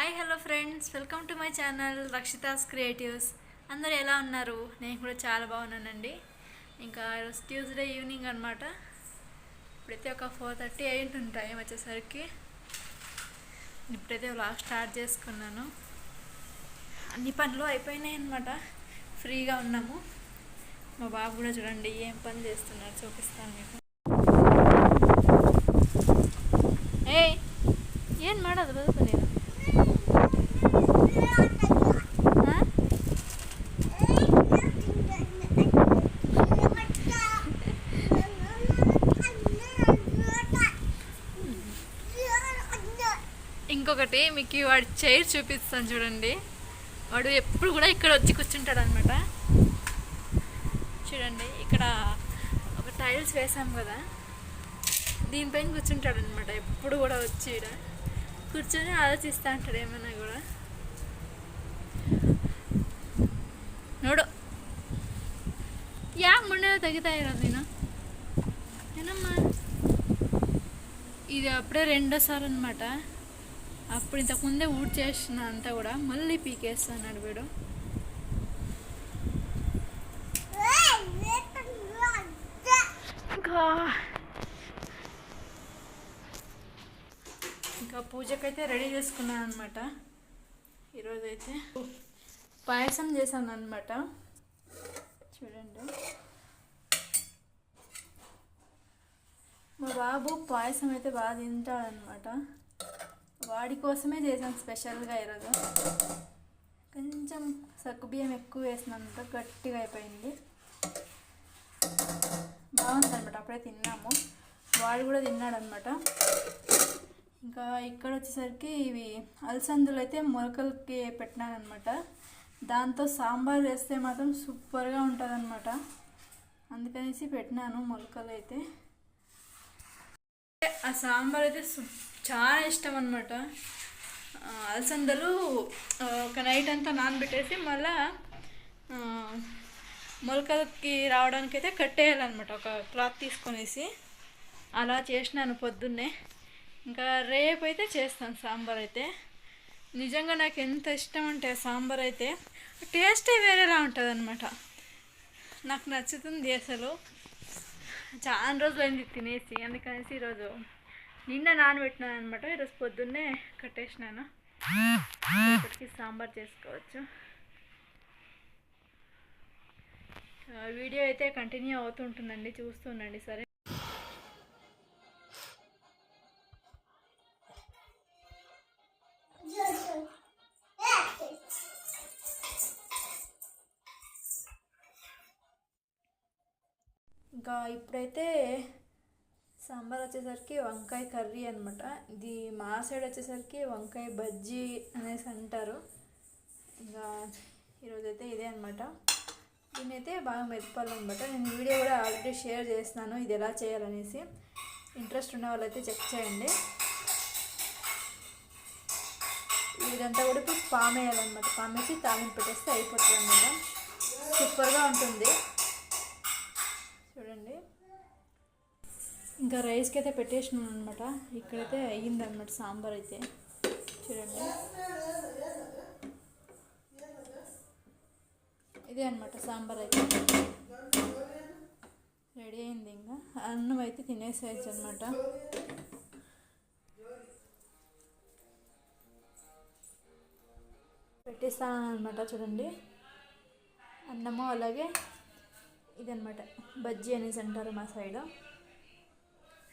Hi hello friends welcome to my channel Rakshitha's creatives అందరు ఎలా ఉన్నారు? నేను కూడా చాలా బాగున్నానండి. ఇంకా ఈరోజు ట్యూస్డే ఈవినింగ్ అనమాట ఇప్పుడైతే ఒక ఫోర్ థర్టీ ఎయిట్ ఉంటాయి వచ్చేసరికి. ఇప్పుడైతే వ్లాగ్ స్టార్ట్ చేసుకున్నాను. అన్ని పనులు అయిపోయినాయి అనమాట ఫ్రీగా ఉన్నాము. మా బాబు కూడా చూడండి ఏం పని చేస్తున్నారు చూపిస్తాను మీకు. ఏ ఏం మాట అది ఇంకొకటి మీకు వాడి చైర్ చూపిస్తాను చూడండి వాడు ఎప్పుడు కూడా ఇక్కడ వచ్చి కూర్చుంటాడు అనమాట చూడండి ఇక్కడ ఒక టైల్స్ వేసాం కదా దీనిపైన కూర్చుంటాడు అనమాట ఎప్పుడు కూడా వచ్చి ఈడ కూర్చొని ఆలోచిస్తూ ఉంటాడు ఏమన్నా కూడా ನೋಡು ಯಾಕೆ ಮಣ್ಣೆಲ್ಲ ತೆಗಿತಾ ಇರೋದು ನೀನು ಏನಮ್ಮ ఇది అప్పుడే రెండోసారి అనమాట అప్పుడు ఇంతకు ముందే ఊడ్ చేసిన అంతా కూడా మళ్ళీ పీకేస్తున్నాడు వీడు. ఇంకా ఇంకా పూజకైతే రెడీ చేసుకున్నాను అనమాట ఈరోజు అయితే పాయసం చేశాను అనమాట చూడండి. మా బాబు పాయసం అయితే బాగా తింటాడనమాట వాడి కోసమే చేసాం స్పెషల్గా ఈరోజు. కొంచెం సగ్గుబియ్యం ఎక్కువ వేసినంత గట్టిగా అయిపోయింది. బాగుంది అనమాట అప్పుడే తిన్నాము. వాడు కూడా తిన్నాడనమాట ఇంకా ఇక్కడ వచ్చేసరికి ఇవి అలసందులు అయితే మొలకలకి పెట్టినానమాట దాంతో సాంబార్ వేస్తే మాత్రం సూపర్గా ఉంటుంది అనమాట అందుకనేసి పెట్టినాను మొలకలు అయితే. ఆ సాంబార్ అయితే చాలా ఇష్టం అనమాట అలసందలు ఒక నైట్ అంతా నానబెట్టేసి మళ్ళా మొలకలకి రావడానికి అయితే కట్టేయాలన్నమాట ఒక క్లాత్ తీసుకొనేసి అలా చేసినాను పొద్దున్నే. ఇంకా రేపు అయితే చేస్తాను సాంబార్ అయితే. నిజంగా నాకు ఎంత ఇష్టం అంటే సాంబార్ అయితే టేస్టే వేరేలా ఉంటుంది అనమాట నాకు నచ్చుతుంది అసలు. చాలా రోజులు అయింది తినేసి అందుకనేసి ఈరోజు నిన్న నానబెట్టినాను అనమాట ఈరోజు పొద్దున్నే కట్టేసినాను. ఇప్పటికి సాంబార్ చేసుకోవచ్చు. వీడియో అయితే కంటిన్యూ అవుతుంటుందండి చూస్తుండండి సరే. ఇప్పుడైతే సాంబార్ వచ్చేసరికి వంకాయ కర్రీ అనమాట ఇది మా సైడ్ వచ్చేసరికి వంకాయ బజ్జీ అనేసి అంటారు. ఇంకా ఈరోజైతే ఇదే అనమాట దీన్ని అయితే బాగా మెదపాలన్నమాట నేను వీడియో కూడా ఆల్రెడీ షేర్ చేస్తున్నాను ఇది ఎలా చేయాలనేసి. ఇంట్రెస్ట్ ఉన్న వాళ్ళైతే చెక్ చేయండి. ఇదంతా కూడా ఇప్పుడు పామేయాలన్నమాట వేయాలన్నమాట. వేసి తాలింపు పెట్టేస్తే అయిపోతుంది అనమాట సూపర్గా ఉంటుంది. చూడండి. ఇంకా రైస్కి అయితే పెట్టేసినాను అనమాట ఇక్కడైతే అయ్యింది అనమాట సాంబార్ అయితే. చూడండి. ఇదే అనమాట సాంబార్ అయితే. రెడీ అయింది ఇంకా. అన్నం అయితే తినేసేయచ్చు అనమాట పెట్టేస్తాను అనమాట చూడండి. అన్నము అలాగే ఇదనమాట బజ్జీ అనేసి అంటారు మా సైడ్.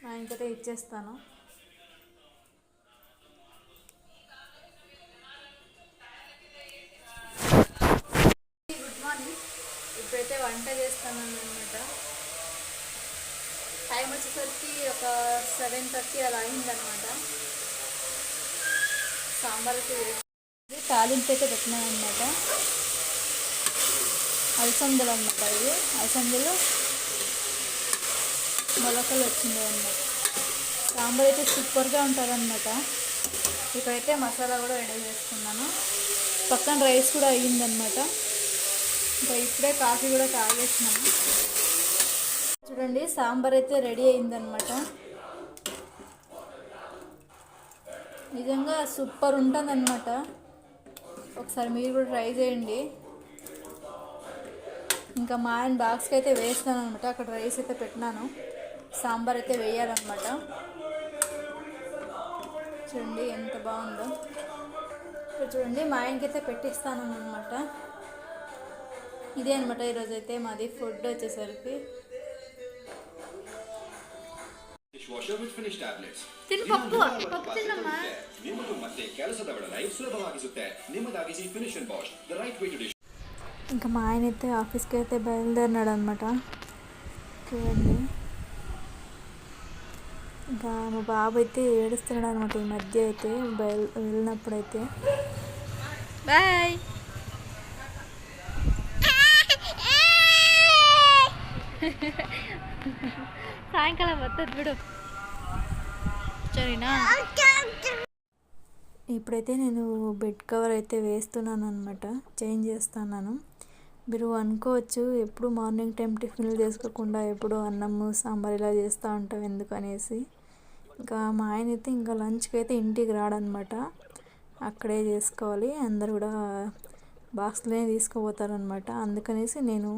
మా ఇంకైతే ఇచ్చేస్తాను. గుడ్ మార్నింగ్ ఇప్పుడైతే వంట చేస్తాను అనమాట టైం వచ్చేసరికి ఒక సెవెన్ థర్టీ అలా అయిందనమాట సాంబార్కి తాలింపు అయితే పెట్టినాను అనమాట అలసందలు అనమాట ఇవి. అలసందలు మొలకలు వచ్చింది అనమాట సాంబార్ అయితే సూపర్గా ఉంటుందన్నమాట ఇక్కడైతే మసాలా కూడా రెడీ చేసుకున్నాను. పక్కన రైస్ కూడా అయ్యిందనమాట ఇంకా ఇప్పుడే కాఫీ కూడా తాగేసినాము. చూడండి సాంబార్ అయితే రెడీ అయిందనమాట నిజంగా సూపర్ ఉంటుందన్నమాట. ఒకసారి మీరు కూడా ట్రై చేయండి. ఇంకా మా ఆయన బాక్స్కి అయితే వేస్తాను అనమాట అక్కడ రైస్ అయితే పెట్టినాను సాంబార్ అయితే వేయాలన్నమాట చూడండి ఎంత బాగుందో ఇప్పుడు చూడండి మా ఆయనకి అయితే పెట్టిస్తాను అనమాట ఇదే అనమాట ఈరోజు అయితే మాది ఫుడ్ వచ్చేసరికి Dishwasher with finish tablets. ತಿನ್ನು ಪಪ್ಪು, ಪಪ್ಪು ತಿನ್ನಮ್ಮ. ನಿಮ್ಮದು ಮತ್ತೆ ಕೆಲಸದ life ಸುಲಭವಾಗಿಸುತ್ತೆ ನಿಮ್ಮದಾಗಿಸಿ Finish and wash the right way to dish ఇంకా మా ఆయన అయితే ఆఫీస్కి అయితే బయలుదేరినాడు అనమాట చూడండి ఇంకా మా బాబు అయితే ఏడుస్తున్నాడు అనమాట ఈ మధ్య అయితే బయలు వెళ్ళినప్పుడు అయితే బాయ్. సాయంకాలం వస్తుంది బిడు సరేనా? ఇప్పుడైతే నేను బెడ్ కవర్ అయితే వేస్తున్నాను అనమాట చేంజ్ చేస్తున్నాను. మీరు అనుకోవచ్చు ఎప్పుడు మార్నింగ్ టైం టిఫిన్లు చేసుకోకుండా ఎప్పుడు అన్నము సాంబార్ ఇలా చేస్తూ ఉంటాం ఎందుకు అనేసి ఇంకా మా ఆయన అయితే ఇంకా లంచ్కి అయితే ఇంటికి రాడనమాట. అక్కడే చేసుకోవాలి అందరు కూడా బాక్స్లోనే తీసుకుపోతారనమాట. అందుకనేసి నేను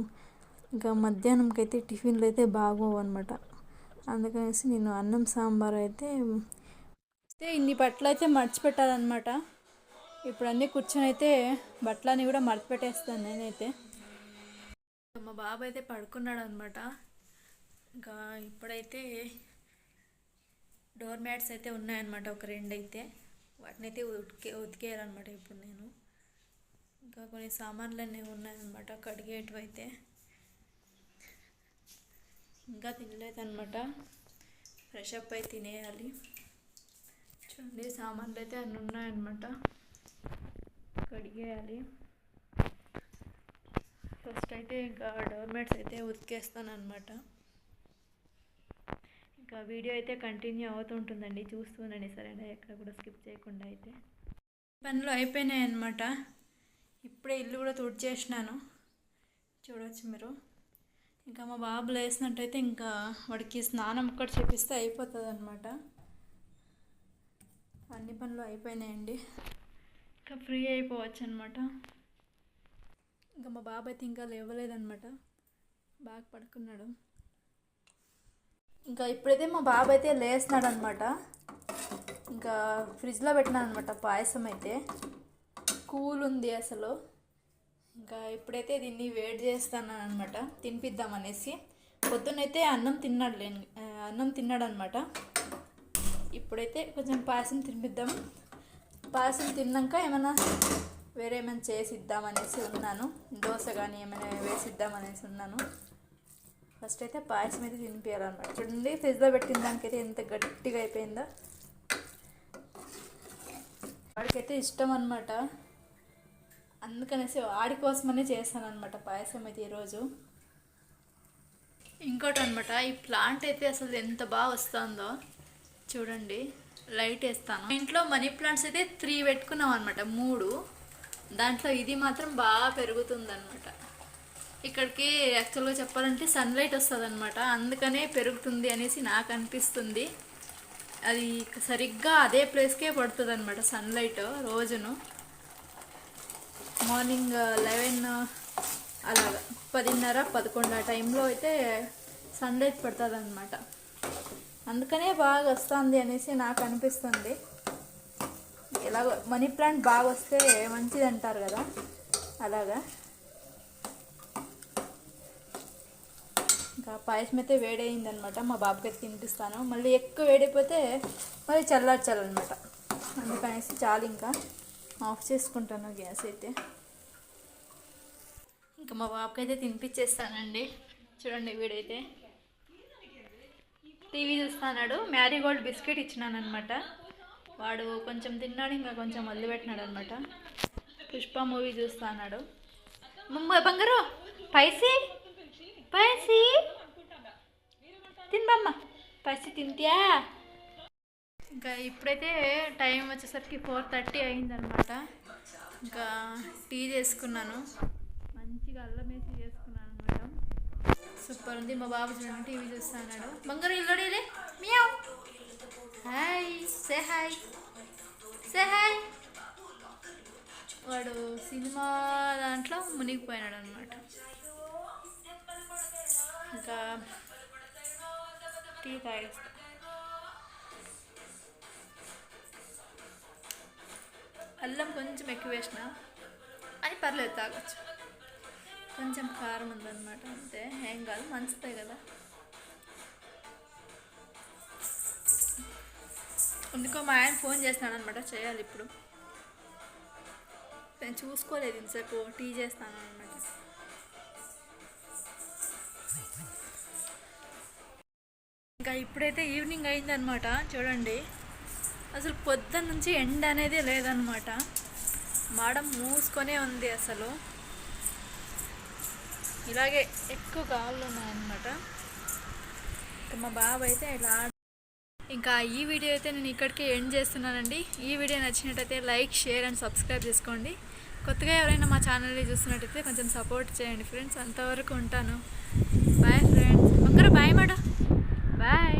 ఇంకా మధ్యాహ్నంకి అయితే టిఫిన్లు అయితే బాగోవు అనమాట అందుకనేసి నేను అన్నం సాంబార్ అయితే అయితే ఇన్ని బట్టలు అయితే మర్చిపెట్టాలన్నమాట ఇప్పుడు అన్నీ కూర్చొని అయితే బట్టలన్నీ కూడా మర్చిపెట్టేస్తాను నేనైతే. మా బాబు అయితే పడుకున్నాడు అనమాట ఇంకా ఇప్పుడైతే డోర్ మ్యాట్స్ అయితే ఉన్నాయన్నమాట ఒక రెండు అయితే వాటిని అయితే ఉతికే ఉతికేయాలన్నమాట ఇప్పుడు నేను. ఇంకా కొన్ని సామాన్లు అన్నీ ఉన్నాయన్నమాట కడిగేటివి అయితే ఇంకా తినలేదన్నమాట. ఫ్రెష్ అప్ అయి తినేయాలి. చూడండి సామాన్లు అయితే అన్నీ ఉన్నాయన్నమాట. కడిగేయాలి. అయితే ఇంకా డోర్ మ్యాట్స్ అయితే ఉతికేస్తాను అనమాట ఇంకా వీడియో అయితే కంటిన్యూ అవుతుంటుందండి చూస్తుండండి సరేనా ఎక్కడ కూడా స్కిప్ చేయకుండా అయితే. పనులు అయిపోయినాయి అనమాట ఇప్పుడే ఇల్లు కూడా తుడిచేసినాను చూడవచ్చు మీరు. ఇంకా మా బాబు లేసినట్టయితే ఇంకా వాడికి స్నానం ఒక్కటి చేపిస్తే అయిపోతుంది అనమాట అన్ని పనులు అయిపోయినాయండి. ఇంకా ఫ్రీ అయిపోవచ్చు అనమాట ఇంకా మా బాబు అయితే ఇంకా లేవలేదనమాట బాగా పడుకున్నాడు. ఇంకా ఇప్పుడైతే మా బాబు అయితే లేస్తున్నాడు అనమాట ఇంకా ఫ్రిడ్జ్లో పెట్టినాను అనమాట పాయసం అయితే. కూల్ ఉంది అసలు. ఇంకా ఇప్పుడైతే దీన్ని వేడి చేస్తాను అనమాట తినిపిద్దాం అనేసి. పొద్దునైతే అన్నం తిన్నాడు లేని అన్నం తిన్నాడు అనమాట ఇప్పుడైతే కొంచెం పాయసం తినిపిద్దాం. పాయసం తిన్నాక ఏమైనా వేరే ఏమైనా చేసిద్దాం అనేసి ఉన్నాను. దోశ కానీ ఏమైనా వేసిద్దాం అనేసి ఉన్నాను. ఫస్ట్ అయితే పాయసం అయితే తినిపించాలన్నమాట చూడండి ఫ్రిడ్జ్లో పెట్టిన దానికైతే ఎంత గట్టిగా అయిపోయిందో. వాడికైతే ఇష్టం అనమాట అందుకనేసి వాడి కోసమనే చేస్తాను పాయసం అయితే ఈరోజు. ఇంకోటి అనమాట ఈ ప్లాంట్ అయితే అసలు ఎంత బాగా వస్తుందో. చూడండి లైట్ వేస్తాను. ఇంట్లో మనీ ప్లాంట్స్ అయితే త్రీ పెట్టుకున్నాం అనమాట మూడు. దాంట్లో ఇది మాత్రం బాగా పెరుగుతుంది అనమాట ఇక్కడికి యాక్చువల్గా చెప్పాలంటే సన్లైట్ వస్తుంది అనమాట అందుకనే పెరుగుతుంది అనేసి నాకు అనిపిస్తుంది. అది సరిగ్గా అదే ప్లేస్కే పడుతుంది అనమాట సన్లైట్ రోజును. మార్నింగ్ లెవెన్ అలాగా పదిన్నర పదకొండు ఆ టైంలో అయితే సన్లైట్ పడుతుంది అనమాట అందుకనే బాగా వస్తుంది అనేసి నాకు అనిపిస్తుంది. ఎలాగో మనీ ప్లాంట్ బాగా వస్తే మంచిది అంటారు కదా? అలాగా? ఇంకా పాయసం అయితే వేడైందనమాట మా బాబుకి తినిపిస్తాను. మళ్ళీ ఎక్కువ వేడైపోతే మళ్ళీ చల్లార్చాలన్నమాట అందుకనేసి చాలు ఇంకా. ఆఫ్ చేసుకుంటాను గ్యాస్ అయితే. ఇంకా మా బాబుకి అయితే తినిపించేస్తానండి చూడండి వీడైతే. టీవీ చూస్తున్నాడు. మ్యారీగోల్డ్ బిస్కెట్ ఇచ్చినాను అనమాట వాడు కొంచెం తిన్నాడు ఇంకా కొంచెం వదిలిపెట్టినాడు అనమాట పుష్ప మూవీ చూస్తా అన్నాడు. బంగారు పైసీ పైసీ. తినమ్మా పైసీ తింటియా ఇంకా ఇప్పుడైతే టైం వచ్చేసరికి ఫోర్ థర్టీ అయిందనమాట ఇంకా టీ చేసుకున్నాను. మంచిగా అల్లం వేసి చేసుకున్నాను అనమాట సూపర్ ఉంది మా బాబు చూడండి టీవీ చూస్తున్నాడు బంగారు ఇల్లుడేలే meow. Hi say hi say hi వాడు సినిమా దాంట్లో మునిగిపోయినాడు అనమాట ఇంకా టీ తాగేస్తా. అల్లం కొంచెం ఎక్కువ వేసిన అని పర్లేదు తాగొచ్చు. కొంచెం కారం ఉందన్నమాట అంతే. ఏం కాదు మంచిదే కదా. అందుకో మా ఆయన ఫోన్ చేస్తున్నాడు అనమాట చేయాలి ఇప్పుడు. నేను చూసుకోలేదు ఇంతసేపు టీ చేస్తాను అనమాట ఇంకా ఇప్పుడైతే ఈవినింగ్ అయిందనమాట చూడండి. అసలు పొద్దున్న నుంచి ఎండ అనేది లేదనమాట మాడం మూసుకొనే ఉంది అసలు. ఇలాగే ఎక్కువ గాళ్ళు ఉన్నాయన్నమాట. మా బాబు అయితే ఇలా ఇంకా ఈ వీడియో అయితే నేను ఇక్కడికి ఎండ్ చేస్తున్నానండి. ఈ వీడియో నచ్చినట్టయితే లైక్ షేర్ అండ్ సబ్స్క్రైబ్ చేసుకోండి. కొత్తగా ఎవరైనా మా ఛానల్ని చూస్తున్నట్టయితే కొంచెం సపోర్ట్ చేయండి ఫ్రెండ్స్. అంతవరకు ఉంటాను. Bye friends. ఒక్కరు బాయ్ మేడం. బాయ్.